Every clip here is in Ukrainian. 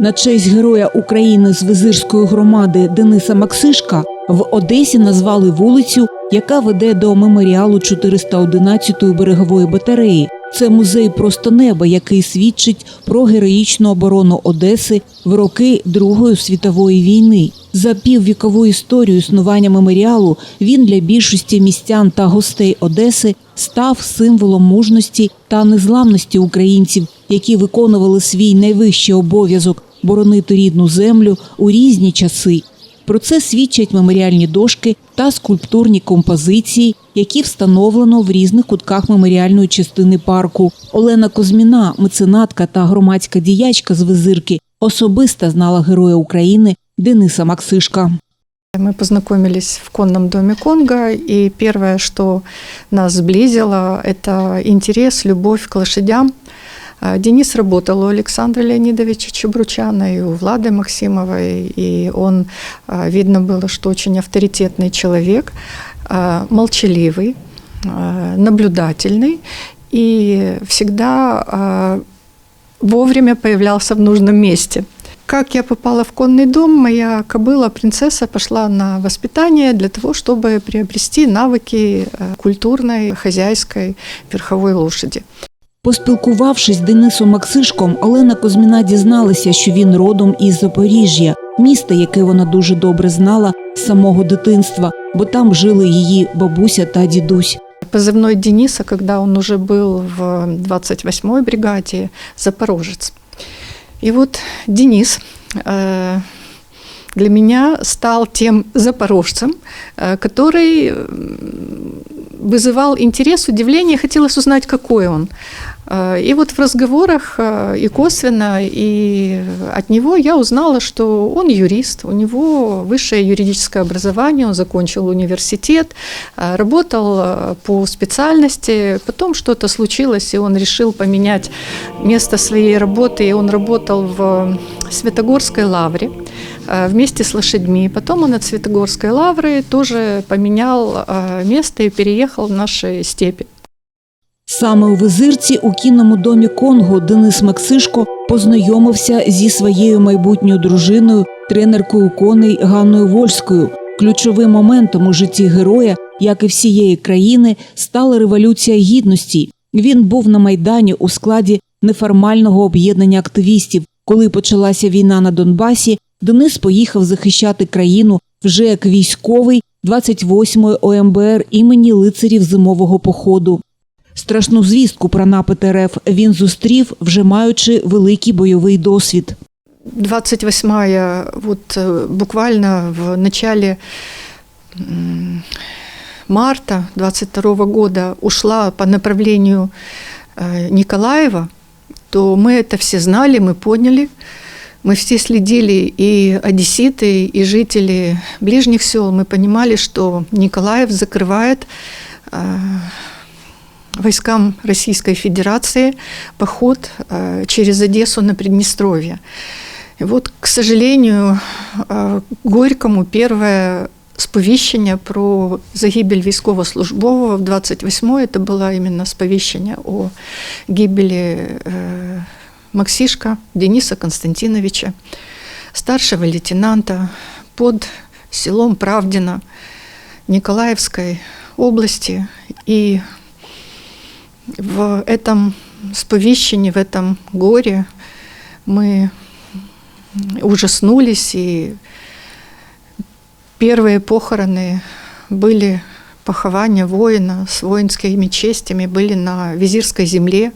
На честь героя України з визирської громади Дениса Максишка в Одесі назвали вулицю, яка веде до меморіалу 411-ї берегової батареї. Це музей просто неба, який свідчить про героїчну оборону Одеси в роки Другої світової війни. За піввікову історію існування меморіалу він для більшості містян та гостей Одеси став символом мужності та незламності українців, які виконували свій найвищий обов'язок боронити рідну землю у різні часи. Про це свідчать меморіальні дошки та скульптурні композиції, які встановлено в різних кутках меморіальної частини парку. Олена Козміна, меценатка та громадська діячка з визирки, особисто знала героя України Дениса Максишка. Мы познакомились в конном доме Конго, и первое, что нас сблизило, это интерес, любовь к лошадям. А, Денис работал у Александра Леонидовича Чебручана и у Влады Максимовой, и он, а, видно было, что очень авторитетный человек, а, молчаливый, наблюдательный и всегда вовремя появлялся в нужном месте. Как я попала в конный дом, моя кобыла, принцесса, пошла на воспитание для того, чтобы приобрести навыки культурной, хозяйской верховой лошади. Поспілкувавшись з Денисом Максишком, Олена Козміна дізналася, що він родом із Запоріжжя, міста, яке вона дуже добре знала з самого дитинства, бо там жили її бабуся та дідусь. Позывной Дениса, когда он уже был в 28-й бригаде, Запорожец. И вот Денис э, для меня стал тем запорожцем, э, который м, вызывал интерес, удивление, хотелось узнать, какой он. Э, И вот в разговорах э, и косвенно, и от него я узнала, что он юрист, у него высшее юридическое образование, он закончил университет, э, работал э, по специальности, потом что-то случилось, и он решил поменять место своей работы, и он работал в Светогорской лавре. э, вместе с лошадьми. Потом он от Светогорской лавры тоже поменял э, место и переехал в наши степи. Саме у визирці у кінному домі Конго Денис Максишко познайомився зі своєю майбутньою дружиною, тренеркою коней Ганною Вольською. Ключовим моментом у житті героя, як і всієї країни, стала революція гідності. Він був на майдані у складі неформального об'єднання активістів. Коли почалася війна на Донбасі, Денис поїхав захищати країну вже як військовий 28-ї ОМБР імені лицарів зимового походу. Страшну звістку про напад РФ він зустрів, вже маючи великий бойовий досвід. 28-я, вот э, буквально в начале марта 22 года ушла по направлению э, Николаева, то мы это все знали, мы поняли. Мы все следили, и одесситы, и жители ближних сел, мы понимали, что Николаев закрывает э, войскам Российской Федерации поход э, через Одессу на Приднестровье. И вот, к сожалению, э, Горькому первое сповіщення про загибель військовослужбового в 28-й, это было именно сповіщення о гибели э, Максишка Дениса Константиновича, старшего лейтенанта под селом Правдино Николаевской области. И в этом сповещении, в этом горе мы ужаснулись, и первые похороны были похования воина с воинскими честями, были на Визирской земле.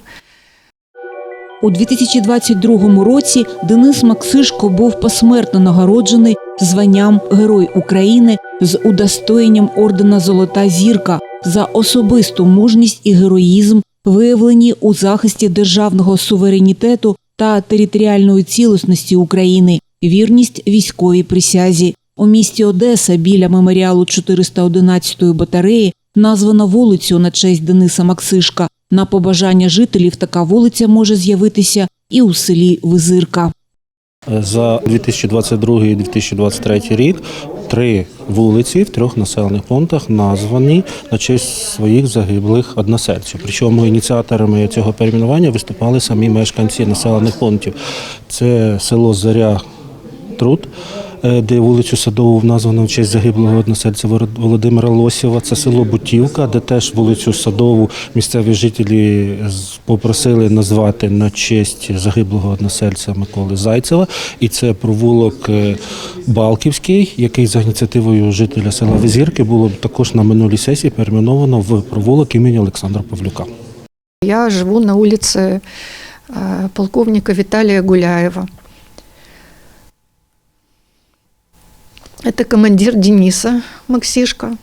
У 2022 році Денис Максишко був посмертно нагороджений званням Герой України з удостоєнням ордена Золота зірка за особисту мужність і героїзм, виявлені у захисті державного суверенітету та територіальної цілісності України, вірність військовій присязі. У місті Одеса біля меморіалу 411-ї батареї названо вулицю на честь Дениса Максишка. На побажання жителів така вулиця може з'явитися і у селі Визирка. За 2022-2023 рік три вулиці в трьох населених пунктах названі на честь своїх загиблих односельців. Причому ініціаторами цього перейменування виступали самі мешканці населених пунктів. Це село Заря Труд, де вулицю Садову названо в честь загиблого односельця Володимира Лосєва. Це село Бутівка, де теж вулицю Садову місцеві жителі попросили назвати на честь загиблого односельця Миколи Зайцева. І це провулок е, Балківський, який за ініціативою жителя села Визірки було також на минулій сесії перейменовано в провулок імені Олександра Павлюка. Я живу на улице э, полковника Виталия Гуляева. Это командир Дениса Максишка.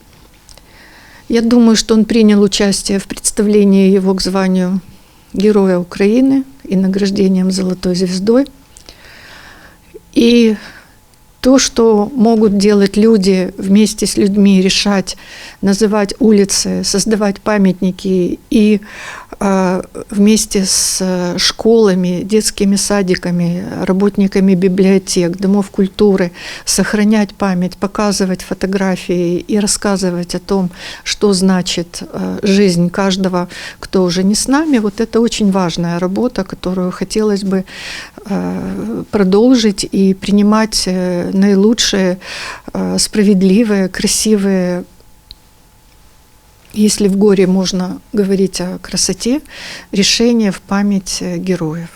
Я думаю, что он принял участие в представлении его к званию Героя Украины и награждением Золотой звездой. И то, что могут делать люди вместе с людьми, решать, называть улицы, создавать памятники и вместе с э, школами, детскими садиками, работниками библиотек, домов культуры сохранять память, показывать фотографии и рассказывать о том, что значит э, жизнь каждого, кто уже не с нами. Вот это очень важная работа, которую хотелось бы э, продолжить и принимать наилучшие, справедливые, красивые если в горе можно говорить о красоте, решение в память героев.